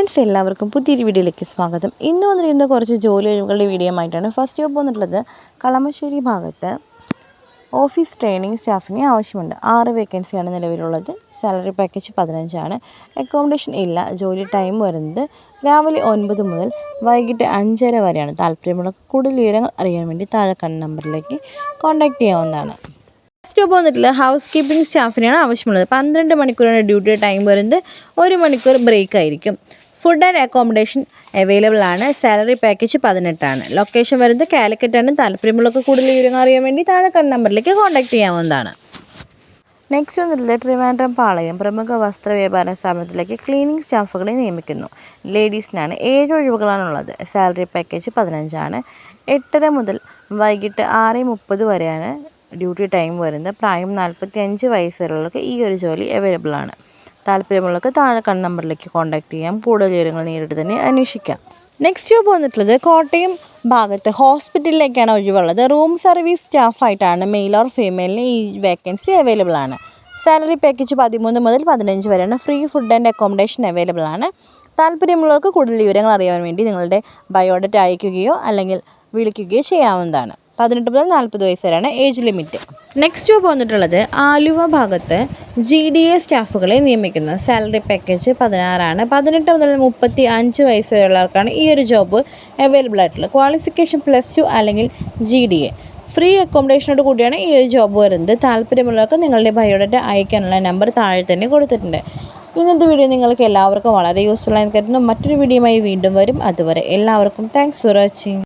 Friends എല്ലാവർക്കും പുതിയൊരു വീഡിയോയിലേക്ക് സ്വാഗതം. ഇന്ന് വന്നിരിക്കുന്ന കുറച്ച് ജോലി ഒഴിവുകളുടെ വീഡിയോ ആയിട്ടാണ് ഫസ്റ്റ് ജോബ് വന്നിട്ടുള്ളത് കളമശ്ശേരി ഭാഗത്ത്. ഓഫീസ് ട്രെയിനിങ് സ്റ്റാഫിനെ ആവശ്യമുണ്ട്. ആറ് വേക്കൻസിയാണ് നിലവിലുള്ളത്. Salary package പതിനഞ്ചാണ്. അക്കോമഡേഷൻ ഇല്ല. ജോലി ടൈം വരുന്നത് രാവിലെ ഒൻപത് മുതൽ വൈകിട്ട് അഞ്ചര വരെയാണ്. താല്പര്യമുള്ള കൂടുതൽ വിവരങ്ങൾ അറിയാൻ വേണ്ടി താഴെ കണ്ട നമ്പറിലേക്ക് കോൺടാക്റ്റ് ചെയ്യാവുന്നതാണ്. ഫസ്റ്റ് ജോബ് വന്നിട്ടുള്ള ഹൗസ് കീപ്പിംഗ് സ്റ്റാഫിനെയാണ് ആവശ്യമുള്ളത്. പന്ത്രണ്ട് മണിക്കൂറാണ് ഡ്യൂട്ടി ടൈം വരുന്നത്. ഒരു മണിക്കൂർ ബ്രേക്ക് ആയിരിക്കും. ഫുഡ് ആൻഡ് അക്കോമഡേഷൻ അവൈലബിൾ ആണ്. സാലറി പാക്കേജ് പതിനെട്ടാണ്. ലൊക്കേഷൻ വരുന്നത് കാലിക്കറ്റാണ്. താല്പര്യമുള്ളവർക്ക് കൂടുതൽ വിവരങ്ങൾ അറിയാൻ വേണ്ടി താഴെ കണ്ട നമ്പറിലേക്ക് കോൺടാക്ട് ചെയ്യാവുന്നതാണ്. നെക്സ്റ്റ് വന്നിട്ടില്ല ട്രിവാൻഡ്രം പാളയം പ്രമുഖ വസ്ത്ര വ്യാപാര സ്ഥാപനത്തിലേക്ക് ക്ലീനിങ് സ്റ്റാഫുകളെ നിയമിക്കുന്നു. ലേഡീസിനാണ് ഏഴ് ഒഴിവുകളാണുള്ളത്. Salary package പതിനഞ്ചാണ്. എട്ടര മുതൽ വൈകിട്ട് ആറ് മുപ്പത് വരെയാണ് ഡ്യൂട്ടി ടൈം വരുന്നത്. പ്രായം നാൽപ്പത്തി അഞ്ച് വയസ്സുള്ളവർക്ക് ഈ ഒരു ജോലി അവൈലബിൾ ആണ്. താല്പര്യമുള്ളവർക്ക് താഴെ കണ്ട നമ്പറിലേക്ക് കോൺടാക്ട് ചെയ്യാം. കൂടുതൽ വിവരങ്ങൾ നേരിട്ട് തന്നെ അന്വേഷിക്കാം. നെക്സ്റ്റ് ജോബ് വന്നിട്ടുള്ളത് കോട്ടയം ഭാഗത്ത് ഹോസ്പിറ്റലിലേക്കാണ് ഒഴിവുള്ളത്. റൂം സർവീസ് സ്റ്റാഫായിട്ടാണ് മെയിൽ ഓർ ഫീമെയിലിന് ഈ വേക്കൻസി അവൈലബിൾ ആണ്. സാലറി പാക്കേജ് പതിമൂന്ന് മുതൽ പതിനഞ്ച് വരെയാണ്. Free food and accommodation available ആണ്. താല്പര്യമുള്ളവർക്ക് കൂടുതൽ വിവരങ്ങൾ അറിയാൻ വേണ്ടി നിങ്ങളുടെ ബയോഡേറ്റ അയക്കുകയോ അല്ലെങ്കിൽ വിളിക്കുകയോ ചെയ്യാവുന്നതാണ്. പതിനെട്ട് മുതൽ നാൽപ്പത് വയസ്സ് വരെയാണ് ഏജ് ലിമിറ്റ് നെക്സ്റ്റ് ജോബ് വന്നിട്ടുള്ളത് ആലുവ ഭാഗത്ത് ജി ഡി എ സ്റ്റാഫുകളെ നിയമിക്കുന്ന. സാലറി പാക്കേജ് പതിനാറാണ്. പതിനെട്ട് മുതൽ മുപ്പത്തി അഞ്ച് വയസ്സ് വരെയുള്ളവർക്കാണ് ഈ ഒരു ജോബ് അവൈലബിൾ ആയിട്ടുള്ളത്. ക്വാളിഫിക്കേഷൻ പ്ലസ് ടു അല്ലെങ്കിൽ ജി ഡി എ ഫ്രീ അക്കോമഡേഷനോട് കൂടിയാണ് ഈ ഒരു ജോബ് വരുന്നത്. താല്പര്യമുള്ളവർക്ക് നിങ്ങളുടെ ബയോഡേറ്റ അയക്കാനുള്ള നമ്പർ താഴെ തന്നെ കൊടുത്തിട്ടുണ്ട്. ഇന്നത്തെ വീഡിയോ നിങ്ങൾക്ക് എല്ലാവർക്കും വളരെ യൂസ്ഫുൾ ആയി കരുതുന്നു. മറ്റൊരു വീഡിയോയുമായി വീണ്ടും വരും. അതുവരെ എല്ലാവർക്കും താങ്ക്സ് ഫോർ വാച്ചിങ്